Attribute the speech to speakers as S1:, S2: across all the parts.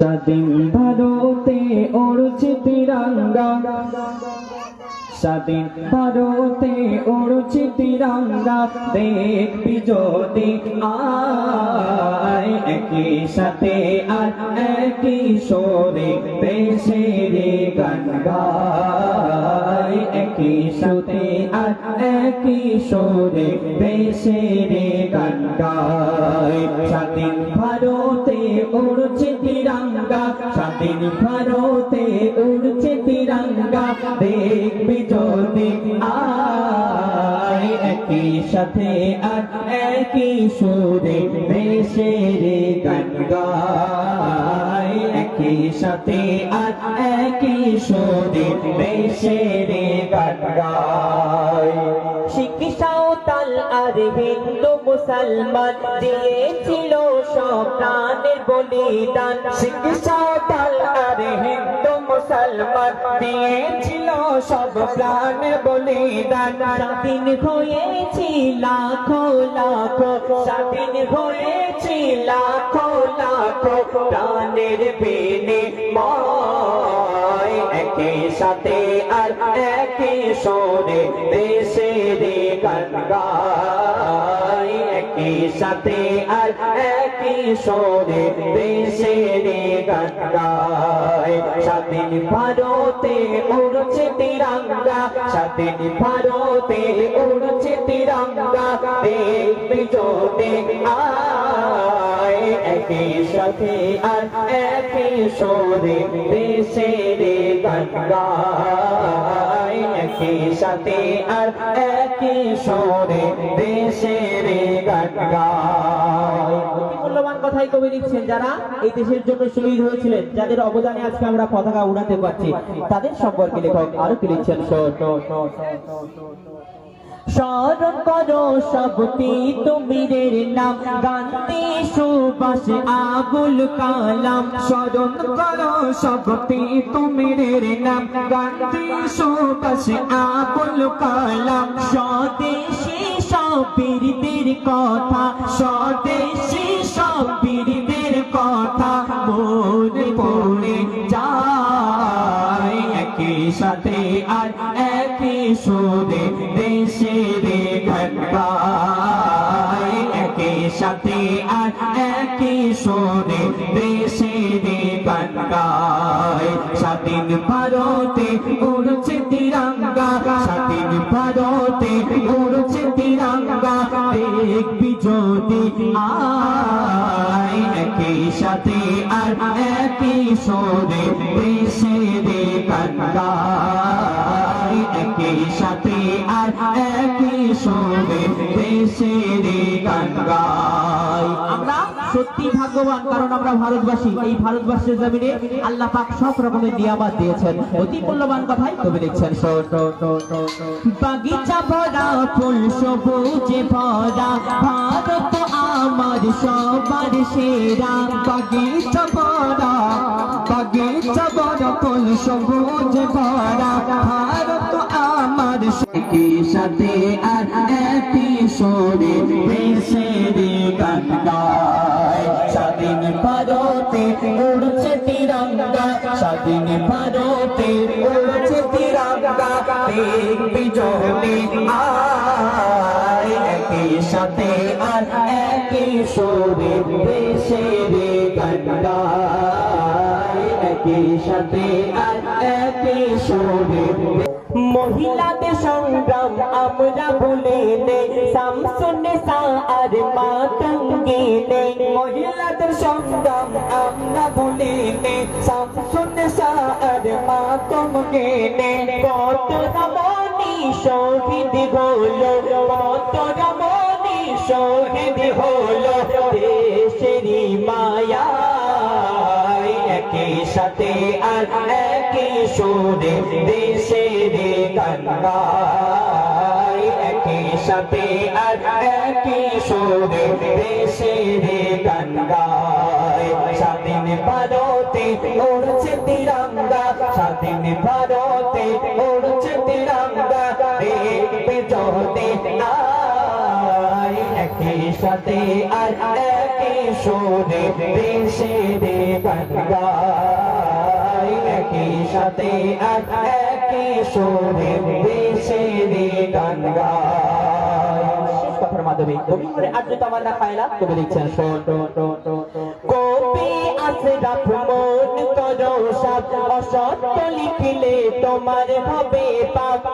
S1: স্বাধীন ভারতে স্বাধীন ভারতে উড়ছে তিরঙ্গা, দেখবি যদি আয় একই সাথে আর একই সরে দেশের গান গায়। একই সাথে আর একই সরে দেশের গান গায়। স্বাধীন ভারতে উড়ছে তিরঙ্গা স্বাধীন ভারতে উড়ছে তিরঙ্গা, দেখবি যদি আয় একই সাথে আর একই সুরে দেশের গান গায়, একই সাথে আর একই সুরে গান গায়।
S2: শিক্ষাও তাল আর হিন্দু মুসলমান, দিয়েছিল সব প্রাণের বলিদান।
S1: শিক্ষাও তাল আর হিন্দু মুসলমান দিয়েছিল সব প্রাণের বলিদান।
S2: স্বাধীন হয়েছি লাখো লাখো, স্বাধীন হয়েছি লাখো লাখো, প্রাণের
S1: বিনিময় একই সাথে আর একই সরে দেশের গান সাথে আর একই সরে দেশের গান গায়। স্বাধীন ভারতে উড়ছে তিরঙ্গা স্বাধীন ভারতে উড়ছে তিরঙ্গা দেখবি যদি আয়। একই সাথে আর একই সরে দেশের গান গায়। একই সাথে আর একই সরে দেশের
S2: মূল্যবান কথাই কবি লিখছেন, যারা এই দেশের জন্য শহীদ হয়েছিলেন, যাদের অবদানে আজকে আমরা পতাকা উড়াতে পারছি, তাদের সম্পর্কে লেখক আরও কি লিখছেন। স্মরণ করো সবটি তুমিরের নাম। গান্ধী সুবাস, আবুল কালাম।
S1: স্মরণ করো সবটি তুমিরের নাম। গান্ধী সুবাস, আবুল কালাম।
S2: স্বদেশী সব কথা,
S1: স্বদেশী ভারতে উড়ছে তিরঙ্গা দেখবি যদি একই সাথে আর একই সরে গায় একই সাথে আর একই সরে গান গায়
S2: আমরা সত্যি ভাগ্যবান, কারণ আমরা ভারতবাসী। এই ভারতবর্ষের জমিনে আল্লাহ পাক সব রকমের নিয়ামত দিয়েছেন। অতি মূল্যবান কথাই কবি লিখছেন। বাগিচা ভরা, ফুল সবুজে ভরা, ভারত আমার সবার সেরা।
S1: বাগিচা ভরা বাগিচা ভরা, ফুল সবুজ ভরা, ভারত আমার একই সাথে আর একই সরে দেশের গান গায়। স্বাধীন ভারতে উড়ছে তিরঙ্গা, স্বাধীন ভারতে উড়ছে তিরঙ্গা যদি আয়। একই সাথে একই সাথে আর একই সরে।
S2: মহিলাদের সংগ্রাম আমরা ভুলে নেই। শামসুন আর মাতঙ্গে নেই
S1: মহিলাদের সংগ্রাম আমরা ভুলি নে শামসুন সার মাতম গেনে
S2: কত রমণী শহীদ হলো, কত রমণী শহীদ হলো। দেশেরই মায়া
S1: সাথে আর একই সুরে দেশে রে গায় একই সাথে আর একই সুরে দেশে রে গায় স্বাধীন ভারতে উড়ছে তিরঙ্গা, স্বাধীন ভারতে উড়ছে সাথে আর একই সুরে দেশে গান একই সাথে আর একই সুরে দেশে রে গান গাই
S2: কথার মাধ্যমে কবি করে আর্য তামান্না খায়লা লিখছেন
S1: লিখিলে তোমার হবে পাপ।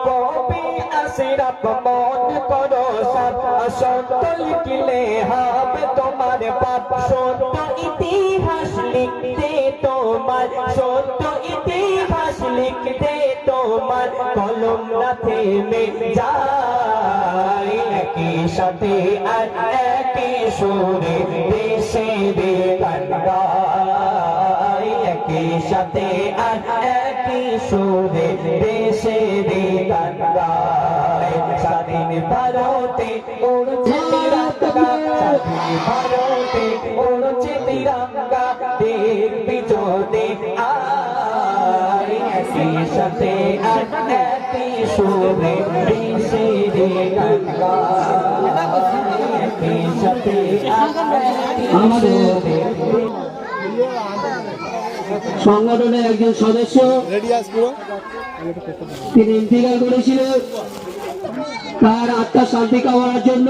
S1: আশরাফ মন করো সব অসত্য লিখিলে হবে তোমার পাপ। সত্য ইতিহাস লিখতে তোমার, সত্য ইতিহাস লিখতে তোমার কলম না থেমে যায়। একই সাথে আর একই সুরে দেশে রে গাই একই সাথে আর একই সুরে দেশে রে গাই স্বাধীন ভারতে উড়ছে তিরঙ্গা, স্বাধীন ভারতে উড়ছে তিরঙ্গা। আয় একই সাথে রে সাথে সুরে
S3: সংগঠনের একজন সদস্য তিনি ইন্তিকাল করেছিলেন। তার আত্মার শান্তি কামনার জন্য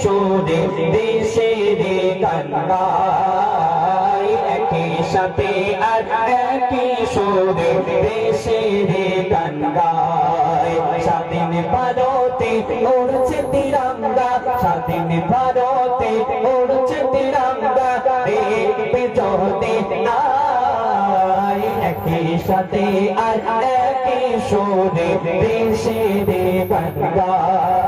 S1: সুরে দেশে রে গান গাই একই সাথে আর একই সুরে দেশে রে গান গাই স্বাধীন ভারতে উড়ছে তিরঙ্গা স্বাধীন ভারতে উড়ছে তিরঙ্গা দেখবে যদি আয় একই সাথে আর একই সুরে দেশে রে একই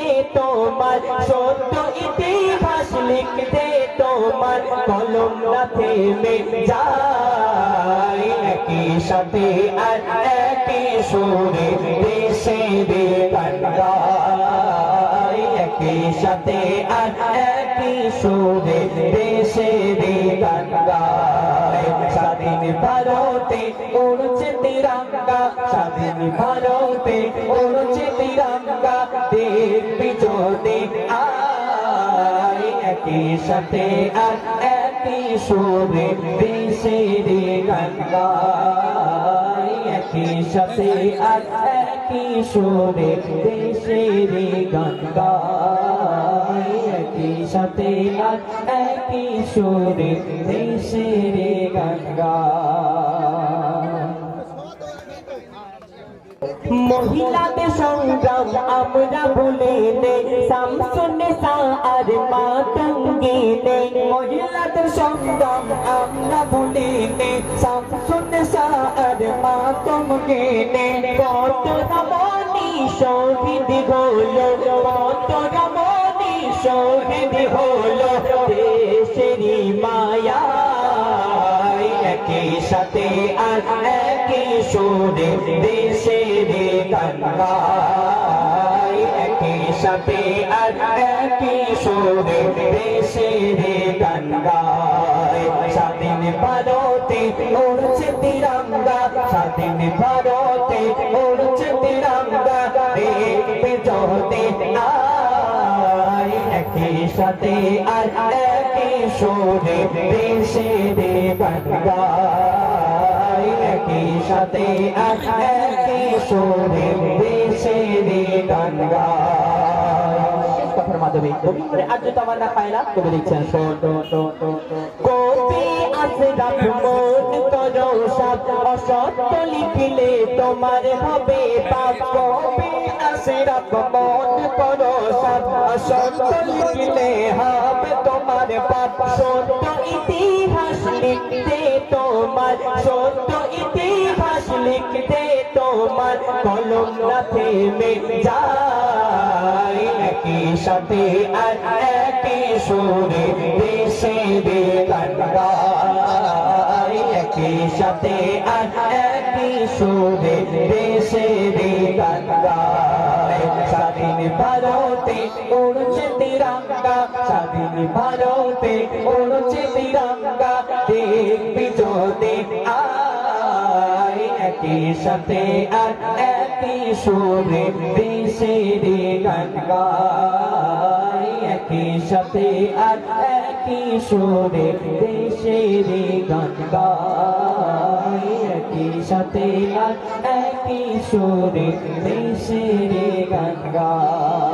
S1: ইতিহাস লিখতে তোমার কলম না থেমে যায়। একই সাথে আর একই সুরে দেশে গাই একই সাথে আর একই সুরে দেশে গাই স্বাধীন ভারতে উড়ছে তিরঙ্গা। স্বাধীন ভারতে উড়ছে তিরঙ্গা। দেখবি যদি আয় একই সাথে আর একই সুরে দেশে রে গান গাই। একই সাথে আর একই সুরে দেশে রে গান গাই। একই সাথে আর একই সুরে দেশে রে গান গাই। মহিলাদের সংগ্রাম আমরা ভুলে নে সামসুনে আর মাতঙ্গে নে মহিলাদের সংগ্রাম আমরা ভুলে নে সামসুনে আর মাতঙ্গে নে কত রমণী শহীদ হলো কত রমণী শহীদ হলো দেশেরই মায়া একই সাথে আর একই সুরে দেশে রে গান গাই একই সাথে আর একই সুরে দেশে রে গান গাই স্বাধীন ভারতে উড়ছে তিরঙ্গা, স্বাধীন ভারতে উড়ছে তিরঙ্গা, দেখবে যদি আয়। একই সাথে আর একই সুরে দেশে রে গান সাথে দেশে রে
S2: মাধ্যমে কবি লিখছেন
S1: কবি আসরাফ মন লিখলে তোমার হবে পাপ। কবি আসরাফ মন করো সব অসত্য লিখলে হবে তোমার পাপ। সত্য ইতিহাস লিখতে তোমার সত্য লিখতে তোমার কলম না থেমে যায়। একই সাথে আর একই সুরে দেশে রে গান একই সাথে আর একই সুরে দেশে রে গান স্বাধীন ভারতে উড়ছে তিরঙ্গা। স্বাধীন ভারতে উড়ছে তিরঙ্গা। দেখবি যদি একই সাথে আর একই সুরে দেশের গান গাই। একই সাথে আর একই সুরে দেশের গান গাই। একই সাথে আর একই সুরে দেশের গান গায়